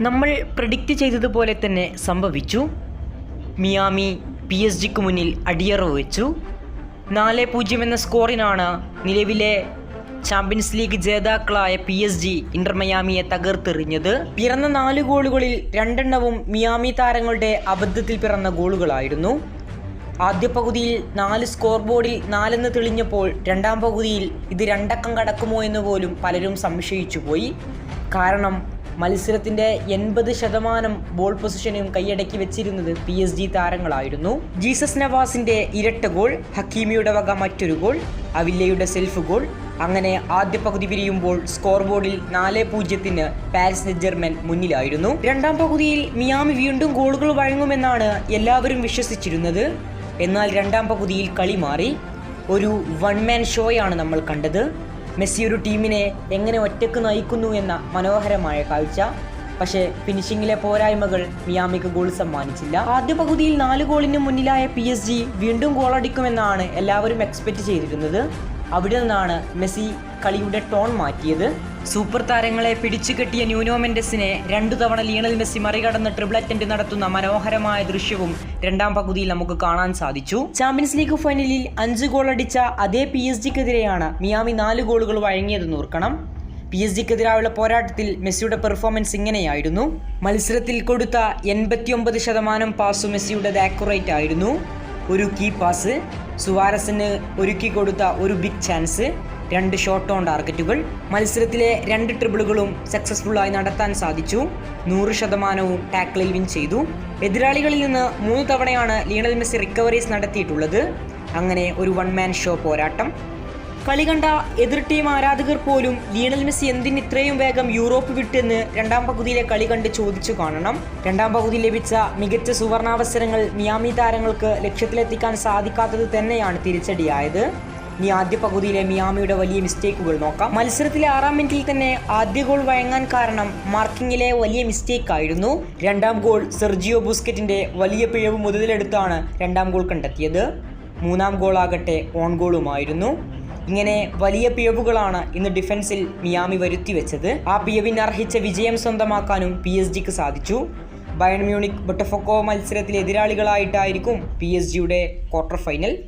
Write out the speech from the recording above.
നമ്മൾ പ്രിഡിക്റ്റ് ചെയ്തതുപോലെ തന്നെ സംഭവിച്ചു. മിയാമി പി എസ് ജിക്ക് മുന്നിൽ അടിയറവ് വെച്ചു. നാല് പൂജ്യം എന്ന സ്കോറിനാണ് നിലവിലെ ചാമ്പ്യൻസ് ലീഗ് ജേതാക്കളായ പി എസ് ജി ഇന്റർ മിയാമിയെ തകർത്തെറിഞ്ഞത്. പിറന്ന നാല് ഗോളുകളിൽ രണ്ടെണ്ണവും മിയാമി താരങ്ങളുടെ അബദ്ധത്തിൽ പിറന്ന ഗോളുകളായിരുന്നു. ആദ്യ പകുതിയിൽ നാല് സ്കോർ ബോർഡിൽ നാലെന്ന് തെളിഞ്ഞപ്പോൾ രണ്ടാം പകുതിയിൽ ഇത് രണ്ടക്കം കടക്കുമോ എന്ന് പോലും പലരും സംശയിച്ചു പോയി കാരണം മത്സരത്തിന്റെ എൺപത് ശതമാനം ബോൾ പൊസിഷനും കൈയടക്കി വെച്ചിരുന്നത് പി എസ് ജി താരങ്ങളായിരുന്നു. ജീസസ് നവാസിന്റെ ഇരട്ട ഗോൾ ഹക്കീമിയുടെ വക മറ്റൊരു ഗോൾ അവില്ലയുടെ സെൽഫ് ഗോൾ അങ്ങനെ ആദ്യ പകുതി പിരിയുമ്പോൾ സ്കോർ ബോർഡിൽ നാല് പൂജ്യത്തിന് പാരീസ് ജർമ്മൻ മുന്നിലായിരുന്നു. രണ്ടാം പകുതിയിൽ മിയാമി വീണ്ടും ഗോളുകൾ വഴങ്ങുമെന്നാണ് എല്ലാവരും വിശ്വസിച്ചിരുന്നത്. എന്നാൽ രണ്ടാം പകുതിയിൽ കളി മാറി. ഒരു വൺ മാൻ ഷോയാണ് നമ്മൾ കണ്ടത്. മെസ്സി ഒരു ടീമിനെ എങ്ങനെ ഒറ്റയ്ക്ക് നയിക്കുന്നു എന്ന മനോഹരമായ കാഴ്ച. പക്ഷേ ഫിനിഷിംഗിലെ പോരായ്മകൾ മിയാമിക്ക് ഗോൾ സമ്മാനിച്ചില്ല. ആദ്യ പകുതിയിൽ നാല് ഗോളിന് മുന്നിലായ പി എസ് ജി വീണ്ടും ഗോളടിക്കുമെന്നാണ് എല്ലാവരും എക്സ്പെക്റ്റ് ചെയ്തിരുന്നത്. അവിടെ നിന്നാണ് മെസ്സി കളിയുടെ ടോൺ മാറ്റിയത്. സൂപ്പർ താരങ്ങളെ പിടിച്ചു കെട്ടിയ ന്യൂനോ മെൻഡസിനെ രണ്ടു തവണ ലിയണൽ മെസ്സി മറികടന്ന് ട്രിപ്പിൾ അറ്റൻഡ് നടത്തുന്ന മനോഹരമായ ദൃശ്യവും രണ്ടാം പകുതിയിൽ നമുക്ക് കാണാൻ സാധിച്ചു. ചാമ്പ്യൻസ് ലീഗ് ഫൈനലിൽ അഞ്ച് ഗോൾ അടിച്ച അതേ പി എസ് ജിക്കെതിരെയാണ് മിയാമി നാല് ഗോളുകൾ വഴങ്ങിയതെന്ന് ഓർക്കണം. പി എസ് ജിക്കെതിരായുള്ള പോരാട്ടത്തിൽ മെസ്സിയുടെ പെർഫോമൻസ് ഇങ്ങനെയായിരുന്നു. മത്സരത്തിൽ കൊടുത്ത എൺപത്തിയൊമ്പത് ശതമാനം പാസ് മെസ്സിയുടെ ആക്യുറേറ്റ് ആയിരുന്നു. ഒരു കീ പാസ് സുവാരസിന് ഒരുക്കി കൊടുത്ത ഒരു ബിഗ് ചാൻസ് രണ്ട് ഷോട്ട് ഓൺ ടാർഗറ്റുകൾ മത്സരത്തിലെ രണ്ട് ട്രിബിളുകളും സക്സസ്ഫുള്ളായി നടത്താൻ സാധിച്ചു. നൂറ് ശതമാനവും ടാക്കിളിൽ വിൻ ചെയ്തു. എതിരാളികളിൽ നിന്ന് മൂന്ന് തവണയാണ് ലീണൽ മെസ്സി റിക്കവറീസ് നടത്തിയിട്ടുള്ളത്. അങ്ങനെ ഒരു വൺ മാൻ ഷോ പോരാട്ടം. കളി കണ്ട എതിർ ടീം ആരാധകർ പോലും ലീണൽ മെസ്സി എന്തിന് ഇത്രയും വേഗം യൂറോപ്പ് വിട്ടെന്ന് രണ്ടാം പകുതിയിലെ കളി കണ്ട് ചോദിച്ചു കാണണം. രണ്ടാം പകുതി ലഭിച്ച മികച്ച സുവർണാവസരങ്ങൾ മിയാമി താരങ്ങൾക്ക് ലക്ഷ്യത്തിലെത്തിക്കാൻ സാധിക്കാത്തത് തന്നെയാണ് തിരിച്ചടിയായത്. ഇനി ആദ്യ പകുതിയിലെ മിയാമിയുടെ വലിയ മിസ്റ്റേക്കുകൾ നോക്കാം. മത്സരത്തിലെ ആറാം മിനിറ്റിൽ തന്നെ ആദ്യ ഗോൾ വഴങ്ങാൻ കാരണം മാർക്കിങ്ങിലെ വലിയ മിസ്റ്റേക്ക് ആയിരുന്നു. രണ്ടാം ഗോൾ സെർജിയോ ബുസ്കറ്റിന്റെ വലിയ പിഴവ് മുതലെടുത്താണ് രണ്ടാം ഗോൾ കണ്ടെത്തിയത്. മൂന്നാം ഗോൾ ആകട്ടെ ഓൺ ഗോളുമായിരുന്നു ഇങ്ങനെ വലിയ പിഴവുകളാണ് ഇന്ന് ഡിഫൻസിൽ മിയാമി വരുത്തി വെച്ചത്. ആ പിഴവിന് അർഹിച്ച വിജയം സ്വന്തമാക്കാനും പി എസ് ജിക്ക് സാധിച്ചു. ബയൺ മ്യൂണിക് ബൊട്ടഫൊക്കോ മത്സരത്തിലെ എതിരാളികളായിട്ടായിരിക്കും പി എസ് ജിയുടെ ക്വാർട്ടർ ഫൈനൽ